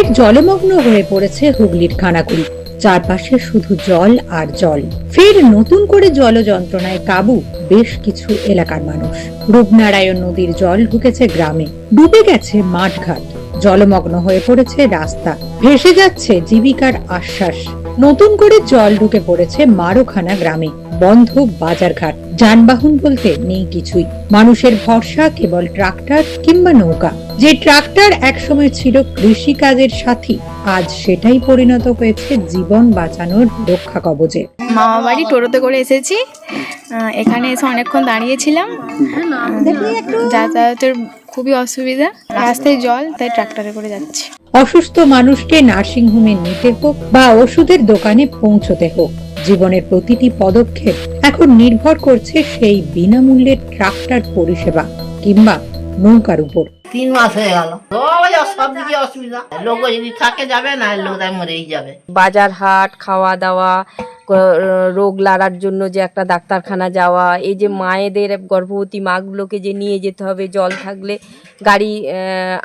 ফের জলমগ্ন হয়ে পড়েছে হুগলির খানাকুড়ি চারপাশে শুধু জল আর জল। ফের নতুন করে জল যন্ত্রণায় কাবু বেশ কিছু এলাকার মানুষ। রূপনারায়ণ নদীর জল ঢুকেছে গ্রামে। ডুবে গেছে মাঠঘাট। জলমগ্ন হয়ে পড়েছে রাস্তা। ভেসে যাচ্ছে জীবিকার আশ্বাস। নতুন করে জল ঢুকে পড়েছে মারোখানা গ্রামে বন্ধ বাজারঘাট। যানবাহন বলতে নেই কিছুই। মানুষের ভরসা কেবল ট্রাক্টর কিংবা নৌকা। যে ট্রাক্টর একসময় ছিল কৃষি কাজের সাথী আজ সেটাই পরিণত হয়েছে জীবন বাঁচানোর রক্ষা কবচে। মামা বাড়ি টোটোতে করে এসেছি। এখানে এসে অনেকক্ষণ দাঁড়িয়েছিলাম। যাতায়াতের খুবই অসুবিধা। রাস্তায় জল তাই ট্রাক্টরে করে যাচ্ছি। অসুস্থ মানুষকে নার্সিংহোমে নিতে হোক বা ওষুধের দোকানে পৌঁছতে হোক জীবনের প্রতিটি পদক্ষেপ এখন নির্ভর করছে সেই বিনামূল্যের ট্রাক্টর পরিষেবা কিংবা নৌকার উপর। তিন মাস হয়ে গেল। সব দিকে অসুবিধা। লোক যদি থাকে যাবে না লোক মরেই যাবে। বাজার হাট খাওয়া দাওয়া রোগ লাড়ার জন্য যে একটা ডাক্তারখানা যাওয়া, এই যে মায়েদের গর্ভবতী মাগুলোকে যে নিয়ে যেতে হবে, জল থাকলে গাড়ি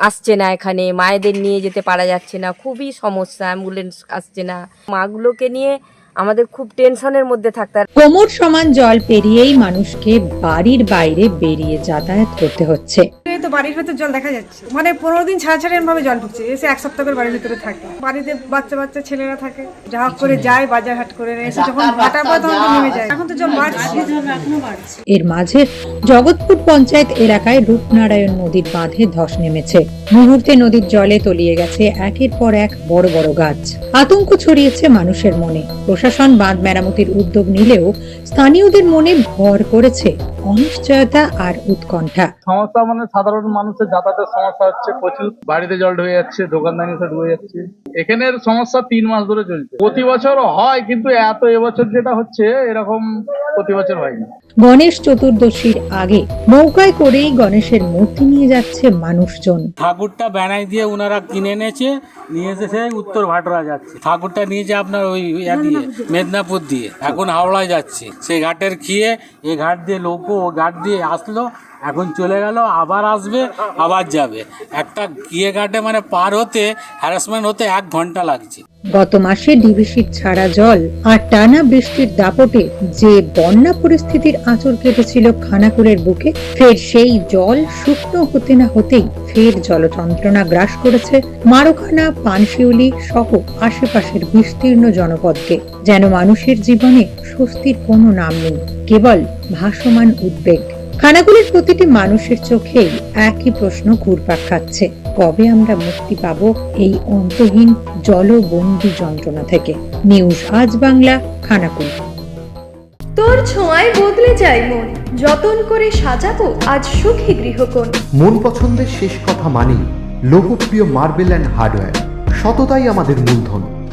আসছে না এখানে, মায়েদের নিয়ে যেতে পারা যাচ্ছে না, খুবই সমস্যা, অ্যাম্বুলেন্স আসছে না মাগুলোকে নিয়ে আমাদের খুব টেনশনের মধ্যে থাকতে। কোমর সমান জল পেরিয়েই মানুষকে বাড়ির বাইরে বেরিয়ে যাতায়াত করতে হচ্ছে এই তো বাড়ির ভেতর জল দেখা যাচ্ছে। মানে পনেরো দিন ছাড়া ছাড়া এরকম ভাবে জল ঢুকছে এসে এক সপ্তাহ করে বাড়ির ভিতরে থাকে। বাড়িতে বাচ্চা বাচ্চা ছেলেরা থাকে, যা করে যায়, বাজার হাট করে এসে যখন ভাটা তখন নেমে যায়। এখন তো জল বাড়ছে। এর মাঝে জগৎপুর পঞ্চায়েত এলাকায় রূপনারায়ণ নদীর বাঁধে ধস নেমেছে। মুহূর্তে নদীর জলে তলিয়ে গেছে একের পর এক বড় বড় গাছ। আতঙ্ক ছড়িয়েছে মানুষের মনে। প্রশাসন বাঁধ মেরামতির উদ্যোগ নিলেও স্থানীয়দের মনে ভর করেছে। অনিশ্চয়তা আর উৎকণ্ঠা। সমস্যা মানে সাধারণ মানুষের যাতায়াতের সমস্যা হচ্ছে, প্রচুর বাড়িতে জল ঢুকে যাচ্ছে, দোকানদানি সব ডুবে যাচ্ছে। এখানের সমস্যা তিন মাস ধরে চলছে। প্রতি বছর হয়, কিন্তু এত এবছর যেটা হচ্ছে, এরকম প্রতি বছর হয়নি গণেশ চতুর্দশীর আগে নৌকায় করেই গণেশের মূর্তি নিয়ে যাচ্ছে মানুষজন। ঠাকুরটা ব্যানাই দিয়ে ওনারা কিনে এনেছে, নিয়ে এসে উত্তর ভাটরা যাচ্ছে। ঠাকুরটা নিয়ে যে আপনার ওই ইয়া দিয়ে, মেদিনীপুর দিয়ে, এখন হাওড়ায় যাচ্ছে। সেই ঘাটের খেয়ে, এ ঘাট দিয়ে লোকও ও ঘাট দিয়ে আসলো এখন চলে গেল, আবার আসবে, আবার যাবে। একটা কিয়ে ঘাটে মানে পার হতে হ্যারাসমেন্ট হতে এক ঘণ্টা লাগছে। গত মাসে ডিভিসির ছাড়া জল আর টানা বৃষ্টির দাপটে যে বন্যা পরিস্থিতির আঁচড় কেটেছিল খানাকুলের বুকে, ফের সেই জল শুকনো হতে না হতেই ফের জলযন্ত্রণা গ্রাস করেছে মারোখানা, পানশিউলি সহ আশেপাশের বিস্তীর্ণ জনপদকে। যেন মানুষের জীবনে স্বস্তির কোনো নাম নেই, কেবল ভাসমান উদ্বেগ। খানাগুলির প্রতিটি মানুষের চোখেই একই প্রশ্ন ঘুরপাক খাচ্ছে। কবে আমরা মুক্তি পাব এই অন্তহীন জলবন্দি যন্ত্রণা থেকে? নিউজ আজ বাংলা খানাকুল। তোর ছোঁয়ায় বদলে যায় মন। যতন করে সাজাবো আজ সুখী গৃহকোণ। মন পছন্দের শেষ কথা মানি লোকপ্রিয় মার্বেল অ্যান্ড হার্ডওয়্যার। সততাই আমাদের মূলধন।